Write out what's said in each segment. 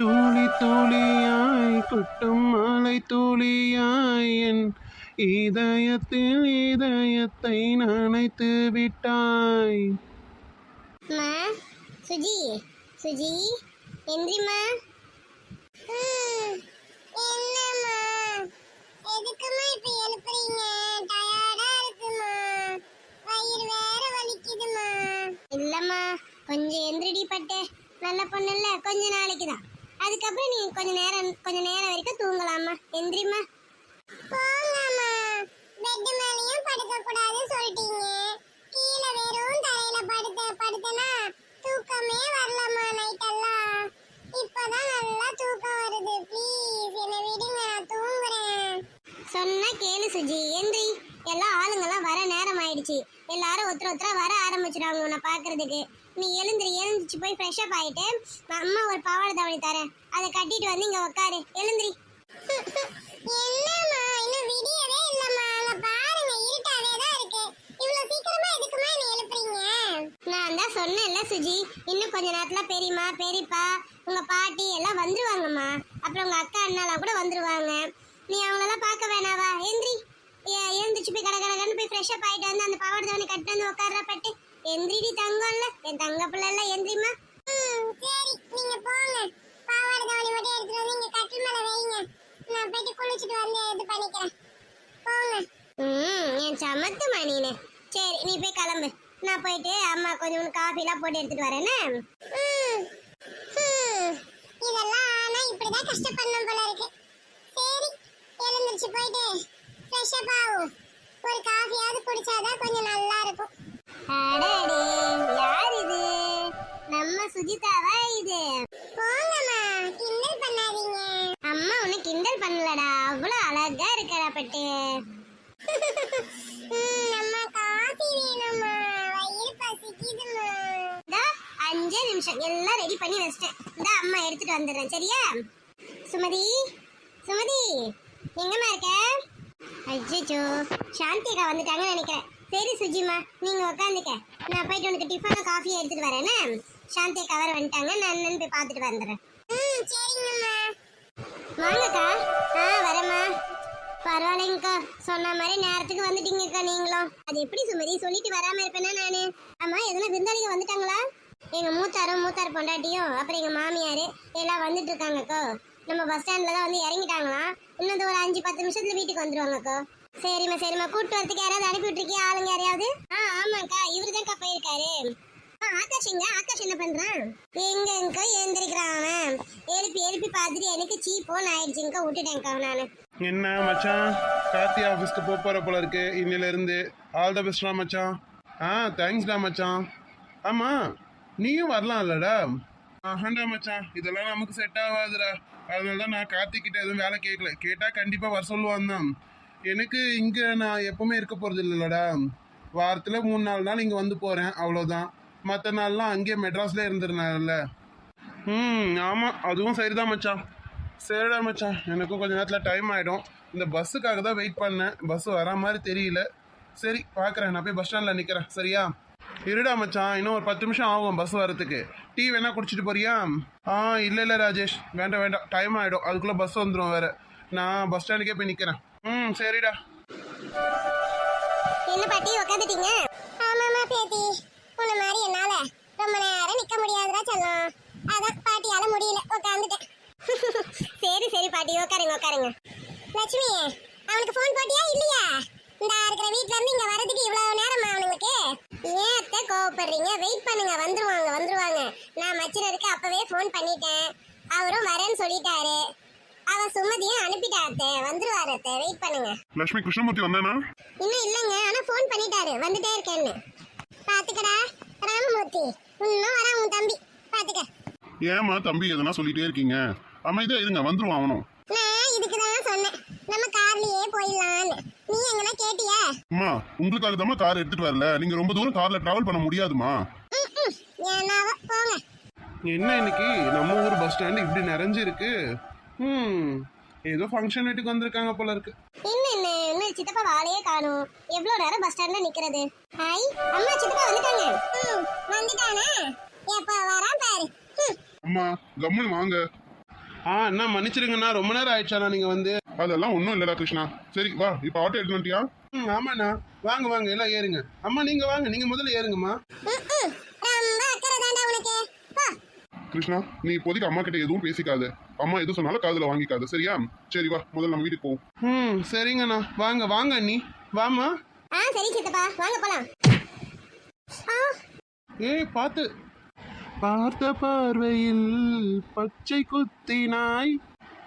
தூளி தூளியாய் கொட்டும் மலை தூளியாய் என் இதயத்தில் இதயத்தை நனைத்து விட்டாய். மா சுஜி சுஜி எந்திரிமா என்னம்மா? எதுக்குமா இப்ப எழுப்புறீங்க? டயர்டா இருக்குமா? வயிறு வேற வலிக்குதுமா. இல்லம்மா கொஞ்சம் எந்திரடி பட்டு. நல்ல பொண்ணு கொஞ்ச நாளைக்கு தான் அதுக்கப்புறம் நீ கொஞ்ச நேரம் கொஞ்ச நேரம் வரைக்கும் தூங்கலாமா எந்திரிமா போங்கம்மா. பெட் மேலயும் படுக்க கூடாது சொல்லிட்டீங்க. கீழே வெறும் தரையில படுத்த படுத்தனா தூக்கமே வரலம்மா நைட் எல்லாம். இப்பதான் நல்லா தூக்கம் வருது. ப்ளீஸ் என்னை விடுங்க நான் தூங்குறேன். சொன்னா கேளு சுஜி எந்திரி எல்லாம் ஆளுங்கெல்லாம் வர நேரம் ஆயிடுச்சு எல்லாரும் ஒருத்தர் ஒருத்தரா வர ஆரம்பிச்சிடுவாங்க உன்னை பாக்குறதுக்கு நீ எழுந்திரி எழுந்திரிச்சு போய் ஃப்ரெஷ் அப் ஆயிட்டு அம்மா ஒரு பாவாடை தவணி தரேன். அதை கட்டிட்டு வந்து இங்க உட்காரு எழுந்திரி. நான் தான் சொன்னேன்ல சுஜி. இன்னும் கொஞ்ச நேரத்துல பெரியம்மா பெரியப்பா உங்க பாட்டி எல்லாம் வந்துருவாங்கம்மா. அப்புறம் உங்க அக்கா அண்ணாலாம் கூட வந்துருவாங்க. நீ அவங்களெல்லாம் பார்க்க வேணாவா? எந்திரி எழுந்திரிச்சு போய் கடை கடை போய் ஃப்ரெஷ் அப் ஆயிட்டு வந்து அந்த பாவாடை தவணை கட்டு வந்து உட்கார்ற பட்டு எந்திரிடி தங்கம்ல என் தங்க பிள்ளை எல்லாம் எந்திரிமா சரி நீங்க போங்க. பாவாடை தவணை மட்டும் எடுத்துட்டு வந்து இங்க கட்டில் மேல வைங்க. நான் போயிட்டு குளிச்சுட்டு வந்து இது பண்ணிக்கிறேன். போங்க. ம் என் சமத்து மணினே. சரி நீ போய் கிளம்பு. நான் போயிட்டு அம்மா கொஞ்சம் காஃபிலாம் போட்டு எடுத்துட்டு வரேனே இதெல்லாம் ஆனா இப்படிதான் கஷ்டப்படணும் போல இருக்கு. சரி எழுந்திருச்சு போயிட்டு ஃப்ரெஷ் ஒரு காஃபியாவது குடிச்சாதான் கொஞ்சம் நல்லா இருக்கும் அடடே யார் இது? நம்ம சுஜிதாவா இது? போங்கம்மா கிண்டல் பண்ணாதீங்க. அம்மா உன்னை கிண்டல் பண்ணலடா. அவ்வளவு அழகா இருக்கடா பட்டு. நம்ம காஃபி வேணும்மா. வயிறு பசிக்குதும்மா. அஞ்சே நிமிஷம். எல்லாம் ரெடி பண்ணி வச்சிட்டேன். இந்த அம்மா எடுத்துட்டு வந்துடுறேன். சரியா? சுமதி சுமதி எங்கம்மா இருக்க? அஜ்ஜோ சாந்தி அக்கா வந்துட்டாங்கன்னு நினைக்கிறேன். சரி சுஜிமா நீங்க உட்காந்துக்க நான் போயிட்டு உனக்கு டிஃபனும் காஃபி எடுத்துட்டு வரேனே சாந்தி அக்கா வர வந்துட்டாங்க நான் என்னன்னு போய் பார்த்துட்டு வந்துடுறேன். ம் சரிங்கம்மா. வாங்கக்கா. ஆ வரேம்மா. பரவாயில்லைங்கக்கா சொன்ன மாதிரி நேரத்துக்கு வந்துட்டீங்கக்கா நீங்களும். அது எப்படி சுமதி சொல்லிட்டு வராம இருப்பேனா நானு? அம்மா எதனா விருந்தாளிங்க வந்துட்டாங்களா? எங்கள் மூத்தாரும் மூத்தார் பொண்டாட்டியும் அப்புறம் எங்கள் மாமியார் எல்லாம் வந்துட்டு இருக்காங்கக்கோ நம்ம பஸ் ஸ்டாண்டில் தான் வந்து இறங்கிட்டாங்களாம். இன்னும் ஒரு அஞ்சு பத்து நிமிஷத்துல வீட்டுக்கு வந்துருவாங்கக்கோ. சரிம்மா சரிம்மா. கூட்டு வரதுக்கு யாராவது அனுப்பி விட்டுருக்கியா ஆளுங்க யாரையாவது? ஆ ஆமாக்கா இவரு தான்க்கா போயிருக்காரு. ஆ, ஆகாஷ் எங்க ஆகாஷ் என்ன பண்றான்? எங்க எங்க எழுந்திருக்கிறான் அவன். எழுப்பி எழுப்பி பார்த்துட்டு எனக்கு சீ போன் ஆயிடுச்சுங்க விட்டுட்டேன்க்கா நானு. என்ன மச்சான்? கார்த்தி ஆஃபீஸ்க்கு போக போகிற போல இருக்கு இன்னில இருந்து ஆல் த பெஸ்ட்ரா மச்சான். ஆ தேங்க்ஸ்டா மச்சான். ஆமாம் நீயும் வரலாம் இல்லடா ஆஹாண்டா மச்சான் இதெல்லாம் நமக்கு செட் ஆகாதுடா. அதனால தான் நான் கார்த்திக்கிட்ட எதுவும் வேலை கேட்கல கேட்டால் கண்டிப்பாக வர சொல்லுவான் தான். எனக்கு இங்கே நான் எப்பவுமே இருக்க போகிறது இல்லைல்லடா வாரத்தில் மூணு நாலு நாள் இங்கே வந்து போகிறேன் அவ்வளோதான் மற்ற நாள்லாம் அங்கேயே மெட்ராஸில் இருந்துருனால ம் ஆமாம் அதுவும் சரிதான் மச்சான். சரிடா மச்சான் எனக்கும் கொஞ்சம் நேரத்தில் டைம் ஆகிடும் இந்த பஸ்ஸுக்காக தான் வெயிட் பண்ணேன். பஸ் வரா மாதிரி தெரியல. சரி பார்க்குறேன் நான் போய் பஸ் ஸ்டாண்டில் நிற்கிறேன் சரியா? இருடா மச்சான் இன்னும் ஒரு பத்து நிமிஷம் ஆகும் பஸ் வரதுக்கு டீ வேணா குடிச்சிட்டு போறியா? ஆ இல்லை இல்லை ராஜேஷ். வேண்டாம் வேண்டாம். டைம் ஆகிடும் அதுக்குள்ளே பஸ் வந்துடும் வேறு. நான் பஸ் ஸ்டாண்டுக்கே போய் நிற்கிறேன் ம் சரிடா. என்ன பாட்டி உட்காந்துட்டீங்க ஆமாமா பேத்தி. உன்ன மாதிரி என்னால ரொம்ப நேரம் நிக்க முடியாதுடா செல்லம். அதான் பாட்டியால முடியல. உட்காந்துட்டேன் சரி சரி பாட்டி உட்காருங்க உட்காருங்க லட்சுமி அவனுக்கு ஃபோன் போட்டியா இல்லையா? இந்த இருக்கிற வீட்ல இருந்து இங்க வரதுக்கு இவ்வளவு நேரமா அவனுங்களுக்கு? ஏன் அத்தை கோவப்படுறீங்க? வெயிட் பண்ணுங்க வந்துருவாங்க வந்துருவாங்க. நான் மச்சினருக்கு அப்பவே ஃபோன் பண்ணிட்டேன். அவரும் வரேன்னு சொல்லிட்டாரு. அவ சுமதியும் அனுப்பிட்டா அத்தை. வந்துருவாரு அத்தை. வெயிட் பண்ணுங்க. லட்சுமி கிருஷ்ணமூர்த்தி வந்தானா? இன்னும் இல்லைங்க. ஆனா ஃபோன் பண்ணிட்டாரு. வந்துட்டே இருக்கேன்னு. பாத்துக்கடா ராமமூர்த்தி. இன்னும் வரா உன் தம்பி. பாத்துக்க. ஏமா தம்பி எதனா சொல்லிட்டே இருக்கீங்க? அமைதியா இருங்க வந்துருவான் அவனும். நான் இதுக்கு தான் சொன்னேன். நம்ம கார்லயே போயிடலான்னு. நீ எங்கன்னா கேட்டியா? அம்மா உங்களுக்காக தான் கார் எடுத்துட்டு வரல. நீங்க ரொம்ப தூரம் கார்ல டிராவல் பண்ண முடியாதுமா. ஏன்னாவோ போங்க. என்ன இன்னைக்கு? நம்ம ஊர் பஸ் ஸ்டாண்டு இப்படி நிறைஞ்சிருக்கு. ம் ஏதோ ஃபங்க்ஷன் வீட்டுக்கு வந்திருக்காங்க போல இருக்கு. என்ன என்ன? என்ன சித்தப்பா வாழையே காணும். எவ்வளவு நேரம் பஸ் ஸ்டாண்ட்ல நிக்கிறது? ஹாய் அம்மா சித்தப்பா வந்துட்டாங்க. ம் வந்துட்டானா? எப்ப வரான் பாரு. ம் அம்மா கம்முன்னு வாங்க. ஆ அண்ணா மன்னிச்சிருங்கண்ணா ரொம்ப நேரம் ஆயிடுச்சாண்ணா நீங்க வந்து. அதெல்லாம் ஒன்றும் இல்லடா கிருஷ்ணா. சரி வா இப்போ ஆட்டோ எடுத்து வந்துட்டியா? ம் ஆமாண்ணா. வாங்க வாங்க எல்லாம் ஏறுங்க. அம்மா நீங்க வாங்க. நீங்க முதல்ல ஏறுங்கம்மா. கிருஷ்ணா நீ இப்போதைக்கு அம்மா கிட்ட எதுவும் பேசிக்காத. அம்மா எது சொன்னாலும் காதுல வாங்கிக்காத. சரியா? சரி வா முதல்ல நம்ம வீட்டுக்கு போவோம். ம் சரிங்கண்ணா. வாங்க வாங்க அண்ணி. வாமா ஆ சரி சித்தப்பா வாங்க போலாம். ஆ. ஏய் பார்த்து. பார்த்த பார்வையில் பச்சை குத்தினாய்.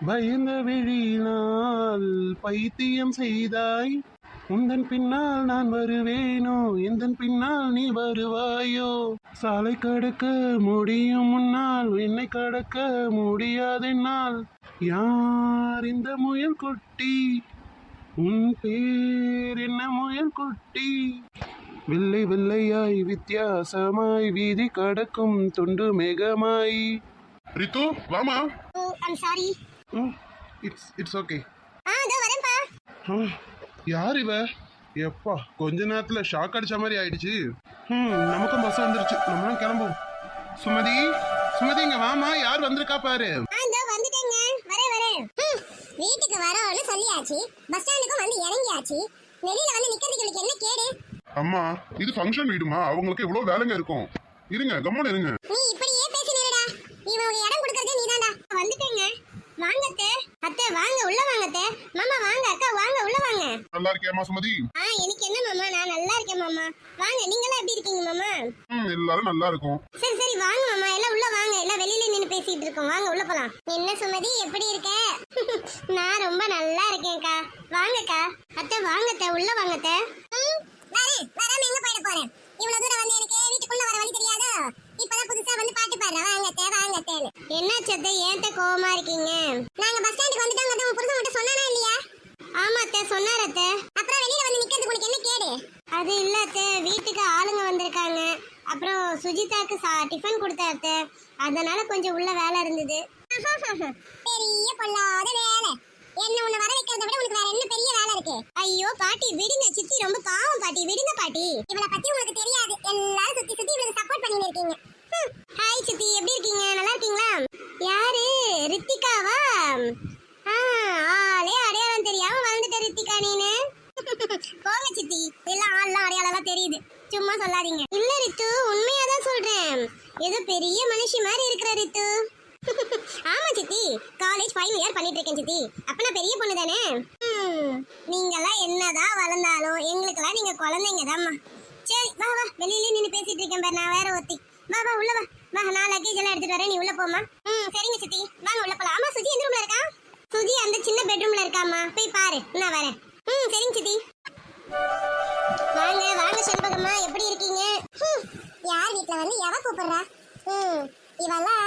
பயந்த விழியினால் பைத்தியம் செய்தாய். உந்தன் பின்னால் நான் வருவேனோ? எந்தன் பின்னால் நீ வருவாயோ? சாலை கடக்க முடியும் முன்னால் என்னை கடக்க முடியாதென்னால் யார் இந்த முயல் குட்டி? உன் பேர் என்ன முயல் குட்டி? வெள்ளை வெள்ளையாய் வித்தியாசமாய் வீதி கடக்கும் துண்டு மேகமாய். ரித்து வாமா. ஓ I'm sorry it's it's okay ஆ இதோ வரேன்ப்பா. யார் இவ? எப்பா கொஞ்ச நேரத்துல ஷாக் அடிச்ச மாதிரி ஆயிடுச்சு. ம் நமக்கும் பஸ் வந்துருச்சு. நம்மளும் கிளம்புவோம். சுமதி சுமதி இங்க வாமா. யார் வந்திருக்கா பாரு. ஆ இதோ வந்துட்டேங்க. வரேன் வரேன். வீட்டுக்கு வரோன்னு சொல்லியாச்சு. பஸ் ஸ்டாண்டுக்கும் வந்து இறங்கியாச்சு. வெளியில வந்து நிக்கிறதுக்கு இவளுக்கு என்ன கேடு? அம்மா இது ஃபங்க்ஷன் வீடுமா? அவங்களுக்கு எவ்வளவு வேலைங்க இருக்கும்? இருங்க கம்மன் இருங்க. நீ இப்படியே பேசினடா இவன் இடம் கொடுக்கறதே நீதான்டா. வந்துட்டேங்க. வாங்க அத்தை. அத்தை வாங்க உள்ள வாங்க அத்தை. மாமா வாங்க அக்கா வாங்க உள்ள வாங்க. நல்லா இருக்கியாம்மா சுமதி ஆ எனக்கு என்ன மாமா? நான் நல்லா இருக்கேன் மாமா. வாங்க நீங்களாம் எப்படி இருக்கீங்க மாமா? ம் எல்லாரும் நல்லா இருக்கும். சரி சரி வாங்க மாமா. எல்லாம் உள்ள வாங்க. எல்லாம் வெளியில நின்னு பேசிட்டு இருக்கோம். வாங்க உள்ள போலாம். என்ன சுமதி? எப்படி இருக்க? நான் ரொம்ப நல்லா இருக்கேன்க்கா. வாங்கக்கா. அத்தை வாங்க அத்தை. உள்ள வாங்க அத்தை வரேன் வராம எங்க போயிட போறேன். இவ்வளவு தூரம் வந்து எனக்கு வீட்டுக்குள்ள வர வழி தெரியாதோ? இப்பதான் புதுசா வந்து பாட்டு பாடுறேன் வாங்க அத்தை வாங்க அத்தைன்னு என்னாச்சு அத்தை ஏன்ட்ட கோவமா இருக்கீங்க நாங்க பஸ் ஸ்டாண்டுக்கு அத்தை உன் புருஷன் மட்டும் சொன்னானா இல்லையா? ஆமா அத்தை சொன்னார் அத்தை. அப்புறம் வெளியில வந்து நிக்கிறதுக்கு உனக்கு என்ன கேடு? அது இல்ல அத்தை. வீட்டுக்கு ஆளுங்க வந்திருக்காங்க. அப்புறம் சுஜிதாக்கு சா டிஃபன் கொடுத்தாரு அத்தை. அதனால கொஞ்சம் உள்ள வேலை இருந்தது. பெரிய பொல்லாத வேலை. என்ன உன்னை வர வைக்கிறத விட உனக்கு வேற என்ன பெரிய ஐயோ பாட்டி விடுங்க. சித்தி ரொம்ப பாவம் பாட்டி. விடுங்க பாட்டி. இவளை பத்தி உங்களுக்கு தெரியாது. எல்லாரும் சுத்தி சுத்தி இவளுக்கு சப்போர்ட் பண்ணிட்டு இருக்கீங்க. ஹாய் சித்தி. எப்படி இருக்கீங்க? நல்லா இருக்கீங்களா? யாரு? ரித்திகாவா? ஆளே அடையாளம் தெரியாம வந்துட்ட ரித்திகா நீனு. போங்க சித்தி. எல்லாம் ஆள்லாம் அடையாளம் தெரியுது. சும்மா சொல்லாதீங்க. இல்ல ரித்து. உண்மையா தான் சொல்றேன். ஏதோ பெரிய மனுஷி மாதிரி இருக்கிற ரித்து. ஆமா சித்தி. காலேஜ் ஃபைனல் இயர் பண்ணிட்டு இருக்கேன் சித்தி. அப்ப நான் பெரிய பொண்ணு தானே ம், நீங்கெல்லாம் என்னதான் வளர்ந்தாலும் எங்களுக்கெல்லாம் நீங்க குழந்தைங்க தாம்மா சரி வா வா வெளியில நின்று பேசிட்டு இருக்கேன் பாரு நான் வேற ஒத்தி வா வா உள்ள வா. வா நான் லக்கேஜ் எல்லாம் எடுத்துட்டு வரேன் நீ உள்ள போமா ம் சரிங்க சித்தி. வாங்க உள்ள போலாம். ஆமா சுஜி எந்த ரூம்ல இருக்கா? சுஜி அந்த சின்ன பெட்ரூம்ல இருக்காம்மா. போய் பாரு நான் வரேன். ம் சரிங்க சித்தி. வாங்க வாங்க செண்பகம்மா எப்படி இருக்கீங்க? யார் வீட்ல வந்து எவ கூப்பிடுறா? ம் இவெல்லாம்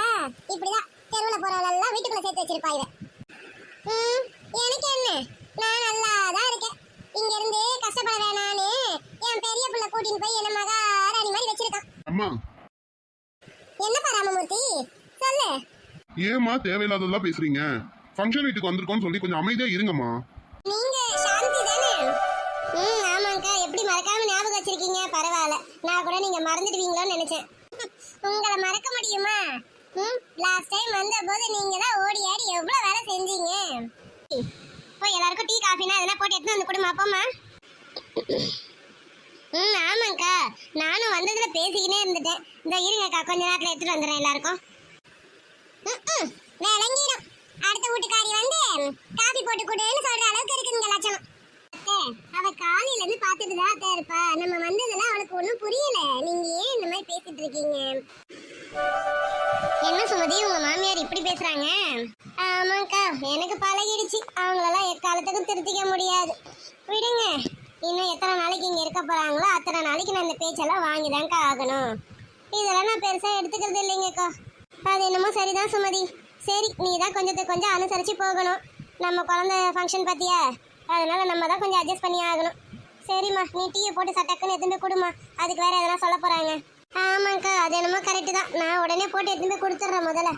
இப்படிதான் தெருவுல போறவளெல்லாம் வீட்டுக்குள்ள சேர்த்து வச்சிருப்பா இவன் ம் எனக்கு என்ன? நான் நல்லா தான் இருக்கேன். இங்க இருந்து கஷ்டப்பட வேணான்னு என் பெரிய பிள்ளை கூட்டின்னு போய் என்ன மகாராணி மாதிரி வச்சிருக்கான். அம்மா. என்னப்பா ராமமூர்த்தி? சொல்லு. ஏம்மா தேவையில்லாததெல்லாம் பேசுறீங்க? ஃபங்க்ஷன் வீட்டுக்கு வந்திருக்கோம்னு சொல்லி கொஞ்சம் அமைதியா இருங்கம்மா. நீங்க சாந்தி தானே? ம் ஆமாங்கக்கா எப்படி மறக்காம ஞாபகம் வச்சிருக்கீங்க? பரவாயில்ல. நான் கூட நீங்க மறந்துடுவீங்களோன்னு நினைச்சேன். உங்களை மறக்க முடியுமா? ம் லாஸ்ட் டைம் வந்தபோது நீங்க தான் ஓடி ஆடி எவ்வளவு வேலை செஞ்சீங்க? போய் எல்லாருக்கும் டீ காஃபினா எதனா போட்டு எடுத்து வந்து கொடுமா போமா ம் ஆமாங்கக்கா. நானும் வந்ததுல பேசிக்கினே இருந்துட்டேன். இந்த இருங்கக்கா கொஞ்ச நேரத்தில் எடுத்துட்டு வந்துடுறேன் எல்லாருக்கும். விளங்கிடும். அடுத்த வீட்டுக்காரி வந்து காஃபி போட்டு கொடுன்னு சொல்ற அளவுக்கு இருக்குங்க லட்சணம். அத்தை, அவ காலையில பார்த்துட்டு தான் இருப்பா. நம்ம வந்ததுல அவளுக்கு ஒண்ணும் புரியல. நீங்க ஏன் இந்த மாதிரி பேசிட்டு இருக்கீங்க? என்ன சுமதி உங்க மாமியார் இப்படி பேசுறாங்க? ஆமாக்கா எனக்கு பழகிடுச்சு. அவங்களெல்லாம் எக்காலத்துக்கும் திருத்திக்க முடியாது. விடுங்க. இன்னும் எத்தனை நாளைக்கு இங்க இருக்க போறாங்களோ அத்தனை நாளைக்கு நான் இந்த பேச்செல்லாம் வாங்கிதான்க்கா ஆகணும். இதெல்லாம் நான் பெருசா எடுத்துக்கிறது இல்லைங்கக்கா. அது என்னமோ சரிதான் சுமதி. சரி நீ தான் கொஞ்சத்தை கொஞ்சம் அனுசரிச்சு போகணும். நம்ம குழந்தை ஃபங்க்ஷன் பார்த்தியா அதனால நம்ம தான் கொஞ்சம் அட்ஜஸ்ட் பண்ணி ஆகணும். சரிம்மா நீ டீயை போட்டு சட்டக்குன்னு எதுவுமே கொடுமா அதுக்கு வேற எதனா சொல்ல போறாங்க. ஆமாக்கா அது என்னமோ கரெக்டு தான். நான் உடனே போட்டு எடுத்து போய் கொடுத்துட்றேன் முதல்ல.